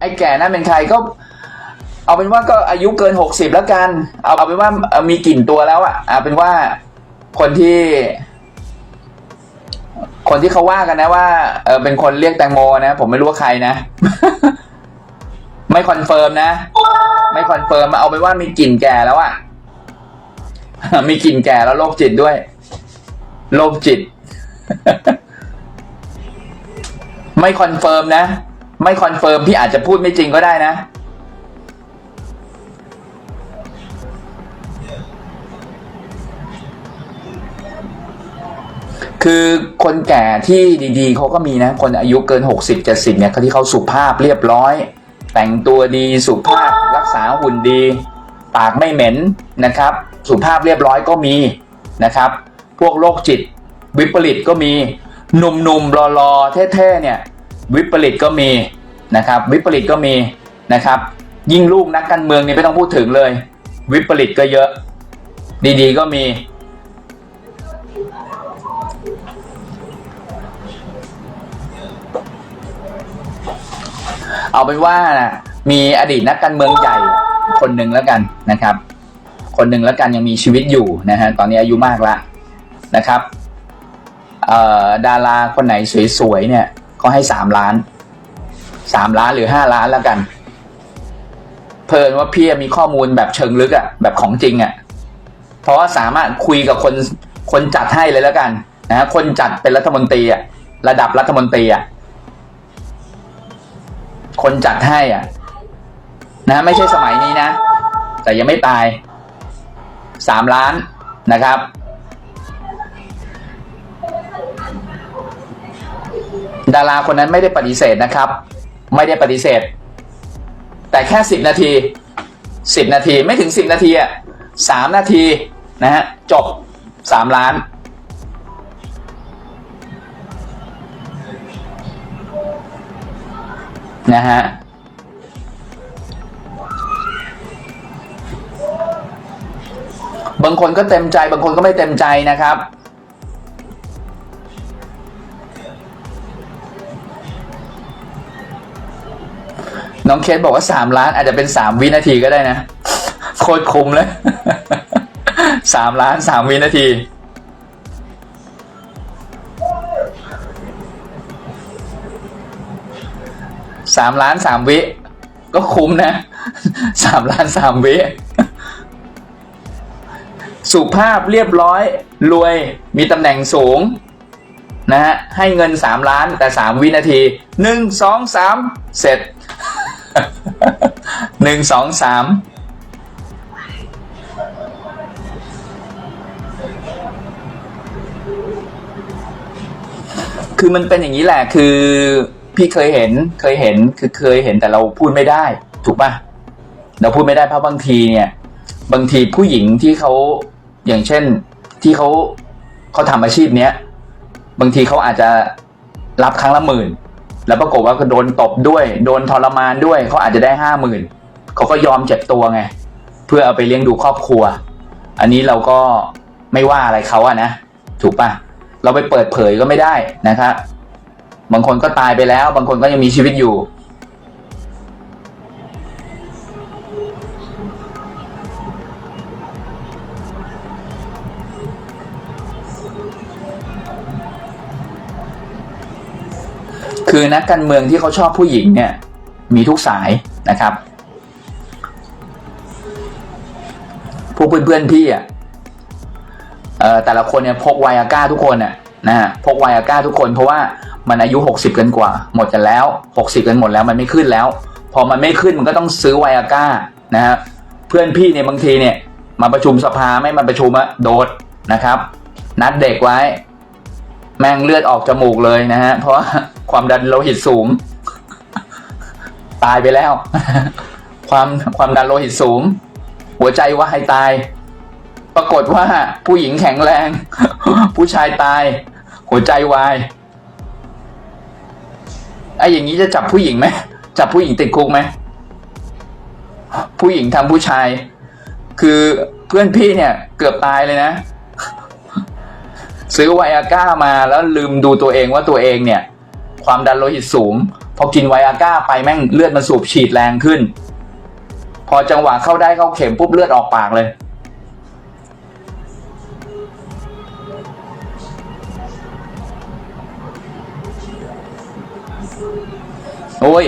ไอ้แก่นั่นเป็นใครก็ เอาเป็นว่าก็อายุเกินหกสิบแล้วกัน เอาเอาเป็นว่ามีกลิ่นตัวแล้วอะเอาเป็นว่าคนที่ คนที่เขาว่ากันนะว่าเออเป็นคนเรียกแตงโมนะ ผมไม่รู้ว่าใครนะ ไม่คอนเฟิร์มนะ ไม่คอนเฟิร์มเอาเป็นว่ามีกลิ่นแก่แล้วอะมีกลิ่นแก่แล้วโรคจิตด้วยโรคจิต ไม่คอนเฟิร์มนะ ไม่คอนเฟิร์มพี่อาจจะพูดไม่จริงก็ได้นะ คือคนแก่ที่ดีๆ เขาก็มีนะ คนอายุเกิน 60 70เนี่ยเขาที่เขาสุภาพเรียบร้อย แต่งตัวดีสุภาพรักษาหุ่นดี ปากไม่เหม็นนะครับ สุภาพเรียบร้อยก็มีนะครับ พวกโรคจิตวิปริตก็มีหนุ่มๆรอๆเท่ๆเนี่ย วิปริตก็มีนะครับวิปริตก็มีนะครับยิ่งลูกนักการเมืองนี่ไม่ต้องพูดถึงเลย วิปริตก็เยอะ ดีๆก็มี เอาเป็นว่ามีอดีตนักการเมืองใหญ่คนหนึ่งแล้วกันนะครับ คนหนึ่งแล้วกันยังมีชีวิตอยู่นะฮะตอนนี้อายุมากละนะครับดาราคนไหนสวยๆเนี่ย เขาให้สามล้านสามล้านหรือห้าล้านแล้วกัน เพลินว่าพี่มีข้อมูลแบบเชิงลึกอะแบบของจริงอะเพราะว่าสามารถคุยกับคนคนจัดให้เลยแล้วกันนะคนจัดเป็นรัฐมนตรีอะระดับรัฐมนตรีอะคนจัดให้อะ นะไม่ใช่สมัยนี้นะ แต่ยังไม่ตายสามล้านนะครับ ดาราคนนั้นไม่ได้ปฏิเสธนะครับ ไม่ได้ปฏิเสธ แต่แค่สิบนาทีสิบนาทีไม่ถึงสิบนาทีอะสามนาทีนะฮะจบสามล้าน นะฮะบางคนก็เต็มใจ บางคนก็ไม่เต็มใจนะครับ น้องเคสบอกว่าสามล้านอาจจะเป็นสามวินาทีก็ได้นะ โคตรคุ้มเลยสามล้านสามวินาที สามล้านสามวิ ก็คุ้มนะสามล้านสามวิสุภาพเรียบร้อย รวยมีตำแหน่งสูง นะฮะ ให้เงินสามล้านแต่สามวินาทีหนึ่งสองสามเสร็จ หนึ่งสองสามคือมันเป็นอย่างนี้แหละคือพี่เคยเห็นเคยเห็นคือเคยเห็นแต่เราพูดไม่ได้ ถูกปะเราพูดไม่ได้เพราะบางทีเนี่ย บางทีผู้หญิงที่เขาอย่างเช่นที่เขาเขาทำอาชีพเนี้ยบางทีเขาอาจจะรับครั้งละหมื่น แล้วปรากฏว่าก็โดนตบด้วย โดนทรมานด้วยเขาอาจจะได้ห้าหมื่น เขาก็ยอมเจ็บตัวไง เพื่อเอาไปเลี้ยงดูครอบครัว อันนี้เราก็ไม่ว่าอะไรเขาอะนะถูกปะเราไปเปิดเผยก็ไม่ได้นะครับบางคนก็ตายไปแล้ว บางคนก็ยังมีชีวิตอยู่ คือนักการเมืองที่เขาชอบผู้หญิงเนี่ย มีทุกสายนะครับ พวกเพื่อนๆพี่อะเอ่อแต่ละคนเนี่ยพกไวอาก้าทุกคนอะนะฮะพกไวอาก้าทุกคนเพราะว่ามันอายุหกสิบกันกว่า หมดกันแล้วหกสิบกันหมดแล้วมันไม่ขึ้นแล้ว พอมันไม่ขึ้นมันก็ต้องซื้อไวอาก้านะฮะเพื่อนพี่เนี่ยบางทีเนี่ย มาประชุมสภาไม่มาประชุมอะโดดนะครับ นัดเด็กไว้ แม่งเลือดออกจมูกเลยนะฮะเพราะความดันโลหิตสูง ตายไปแล้ว ความความดันโลหิตสูง หัวใจวายตาย ปรากฏว่าผู้หญิงแข็งแรง ผู้ชายตาย หัวใจวายไอ้อย่างนี้จะจับผู้หญิงไหมจับผู้หญิงติดคุกไหมผู้หญิงทำผู้ชาย คือเพื่อนพี่เนี่ย เกือบตายเลยนะ ซื้อไวอาก้ามาแล้วลืมดูตัวเองว่าตัวเองเนี่ย ความดันโลหิตสูงพอกินไวอาก้าไปแม่งเลือดมันสูบฉีดแรงขึ้น พอจังหวะเข้าได้เข้าเข็มปุ๊บเลือดออกปากเลย โอ้ย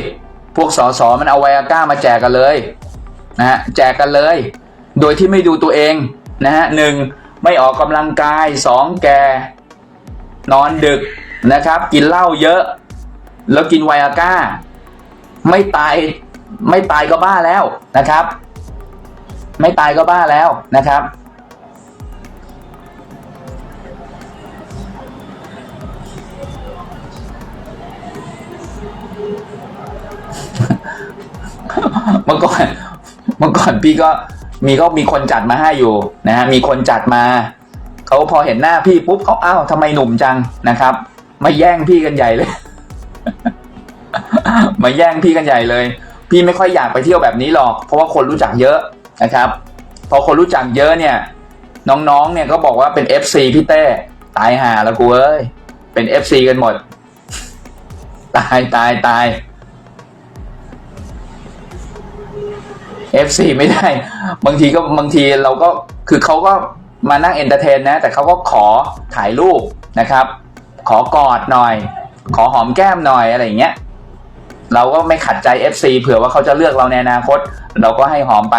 พวกสอสอมันเอาไวอาก้ามาแจกกันเลยนะฮะแจกกันเลย โดยที่ไม่ดูตัวเองนะฮะหนึ่งไม่ออกกำลังกายสองแก นอนดึกนะครับ กินเหล้าเยอะ แล้วกินไวอาก้า ไม่ตาย ไม่ตายก็บ้าแล้วนะครับ ไม่ตายก็บ้าแล้วนะครับ เมื่อก่อนเมื่อก่อนพี่ก็มีก็มีคนจัดมาให้อยู่นะฮะมีคนจัดมาเขาพอเห็นหน้าพี่ปุ๊บเขาอ้าวทำไมหนุ่มจังนะครับมาแย่งพี่กันใหญ่เลย มาแย่งพี่กันใหญ่เลย พี่ไม่ค่อยอยากไปเที่ยวแบบนี้หรอก เพราะว่าคนรู้จักเยอะนะครับ พอคนรู้จักเยอะเนี่ย น้องๆ เนี่ยก็บอกว่าเป็น FC พี่เต้ ตายห่าแล้วกูเอ้ย เป็น FC กันหมด ตายตายตาย FC ไม่ได้ บางทีก็บางทีเราก็คือเขาก็มานั่งเอนเตอร์เทนนะ แต่เขาก็ขอถ่ายรูปนะครับ ขอกอดหน่อย ขอหอมแก้มหน่อยอะไรอย่างเงี้ย เราก็ไม่ขัดใจ FC เผื่อว่าเขาจะเลือกเราในอนาคต เราก็ให้หอมไป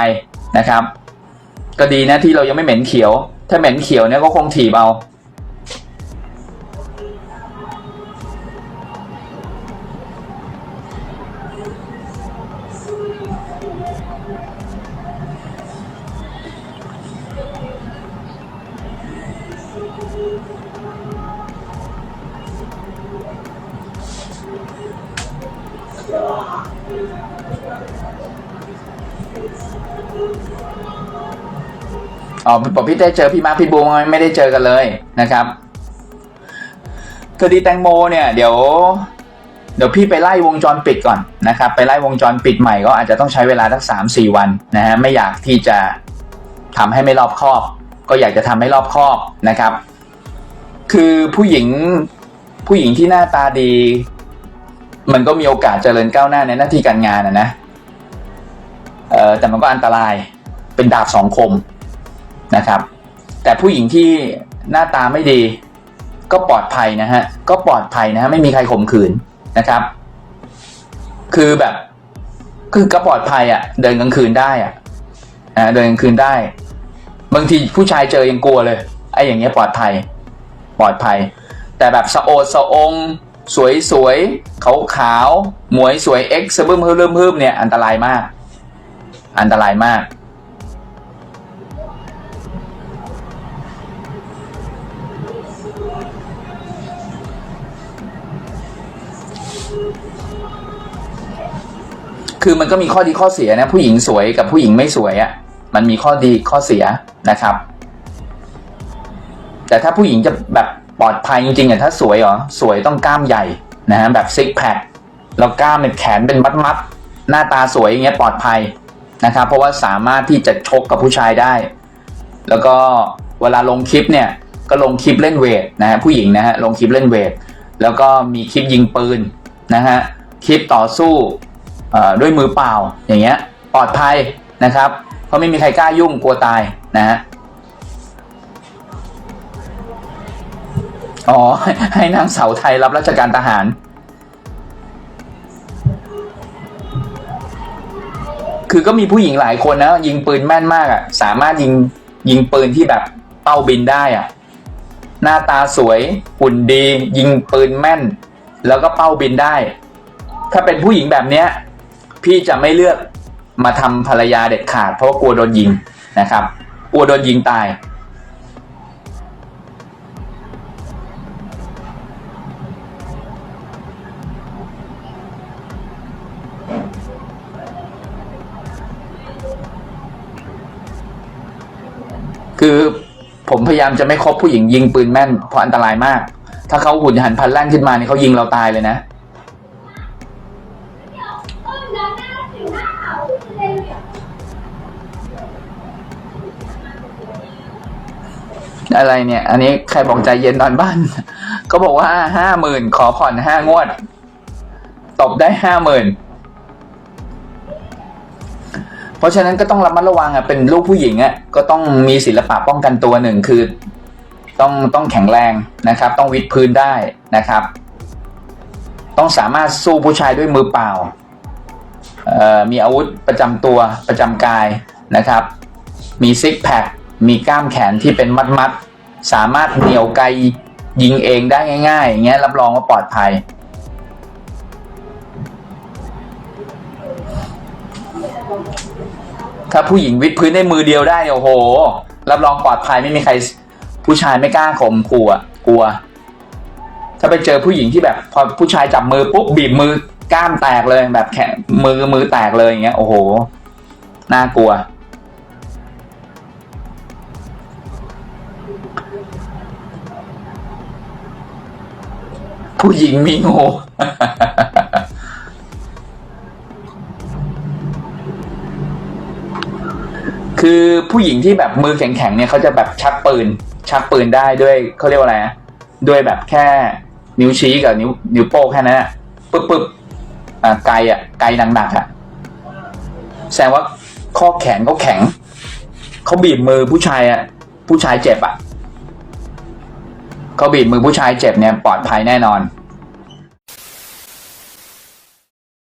นะครับ ก็ดีนะที่เรายังไม่เหม็นเขียว ถ้าเหม็นเขียวเนี่ยก็คงถีบเอา อ๋อบอกพี่ได้เจอพี่มาร์คพี่บูมไม่ได้เจอกันเลยนะครับคดีแตงโมเนี่ยเดี๋ยว เดี๋ยวพี่ไปไล่วงจรปิดก่อนนะครับ ไปไล่วงจรปิดใหม่ก็อาจจะต้องใช้เวลาสักสามสี่วันนะฮะไม่อยากที่จะทำให้ไม่รอบคอบ ก็อยากจะทำให้รอบคอบนะครับ คือผู้หญิงผู้หญิงที่หน้าตาดี มันก็มีโอกาสเจริญก้าวหน้าในหน้าที่การงานนะนะเออแต่มันก็อันตรายเป็นดาบสองคม นะครับ แต่ผู้หญิงที่หน้าตาไม่ดี ก็ปลอดภัยนะฮะก็ปลอดภัยนะฮะไม่มีใครข่มขืนนะครับ คือแบบคือก็ปลอดภัยอะ่ะ เดินกลางคืนได้อะ่ะอ่าเดินกลางคืนได้ บางทีผู้ชายเจอยังกลัวเลยไอ้อย่างเงี้ยปลอดภัย ปลอดภัย แต่แบบสะโอดสะองสวยสวยขาวขาวหมวยสวยเอ็กซ์เบึ้มฮึ่มฮึ่มเนี่ยอันตรายมาก อันตรายมาก คือมันก็มีข้อดีข้อเสียนะผู้หญิงสวยกับผู้หญิงไม่สวยอะ่ะมันมีข้อดีข้อเสียนะครับ แต่ถ้าผู้หญิงจะแบบปลอดภัยจริงๆอะถ้าสวยเหรอสวยต้องกล้ามใหญ่นะฮะแบบซิกแพคแล้วกล้ามเป็นแขนเป็นมัดๆหน้าตาสวยอย่างเงี้ยปลอดภัยนะครับ เพราะว่าสามารถที่จะชกกับผู้ชายได้ แล้วก็เวลาลงคลิปเนี่ยก็ลงคลิปเล่นเวทนะฮะผู้หญิงนะฮะลงคลิปเล่นเวทแล้วก็มีคลิปยิงปืนนะฮะคลิปต่อสู้ ด้วยมือเปล่าอย่างเงี้ยปลอดภัยนะครับ เพราะไม่มีใครกล้ายุ่งกลัวตายนะฮะอ๋อ ให้นางสาวไทยรับราชการทหาร คือก็มีผู้หญิงหลายคนนะ ยิงปืนแม่นมากอะ่ะ สามารถยิงยิงปืนที่แบบเป้าบินได้อะ่ะ หน้าตาสวยหุ่นดี ยิงปืนแม่น แล้วก็เป้าบินได้ ถ้าเป็นผู้หญิงแบบเนี้ย พี่จะไม่เลือกมาทำภรรยาเด็ดขาด เพราะกลัวโดนยิงนะครับกลัวโดนยิงตาย คือผมพยายามจะไม่คบผู้หญิงยิงปืนแม่นเพราะอันตรายมาก ถ้าเขาหุ่นหันพลันแล่นขึ้นมาเนี่ยเขายิงเราตายเลยนะ อะไรเนี่ย อันนี้ใครบอกใจเย็นนอนบ้าน ก็บอกว่าห้าหมื่นขอผ่อนห้างวด ตบได้ห้าหมื่นเพราะฉะนั้นก็ต้องระมัดระวังอะเป็นลูกผู้หญิงอะก็ต้องมีศิลปะป้องกันตัวหนึ่งคือ ต้องต้องแข็งแรงนะครับ ต้องวิดพื้นได้นะครับ ต้องสามารถสู้ผู้ชายด้วยมือเปล่าเอ่อมีอาวุธประจำตัวประจำกายนะครับ มีซิกแพค มีกล้ามแขนที่เป็นมัดมัดสามารถเหนี่ยวไกลยิงเองได้ง่ายๆอย่างเงี้ยรับรองว่าปลอดภัย ถ้าผู้หญิงวิดพื้นได้มือเดียวได้โอ้โห รับรองปลอดภัยไม่มีใคร ผู้ชายไม่กล้าข่มขู่อะกลัว ถ้าไปเจอผู้หญิงที่แบบพอผู้ชายจับมือปุ๊บบีบมือกล้ามแตกเลยแบบแขนมือมือแตกเลยอย่างเงี้ยโอ้โหน่ากลัว ผู้หญิงมีงู คือผู้หญิงที่แบบมือแข็งๆเนี่ยเขาจะแบบชักปืน ชักปืนได้ด้วยเขาเรียกว่าอะไรด้วยแบบแค่นิ้วชี้กับนิ้วนิ้วโป้งแค่นั้นอะปึ๊บปึ๊บอ่าไกลอะไกลหนักๆอะแสดงว่าข้อแขนเขาแข็งเขาบีบมือผู้ชายอะผู้ชายเจ็บอะ เขาบีบมือผู้ชายเจ็บเนี่ยปลอดภัยแน่นอน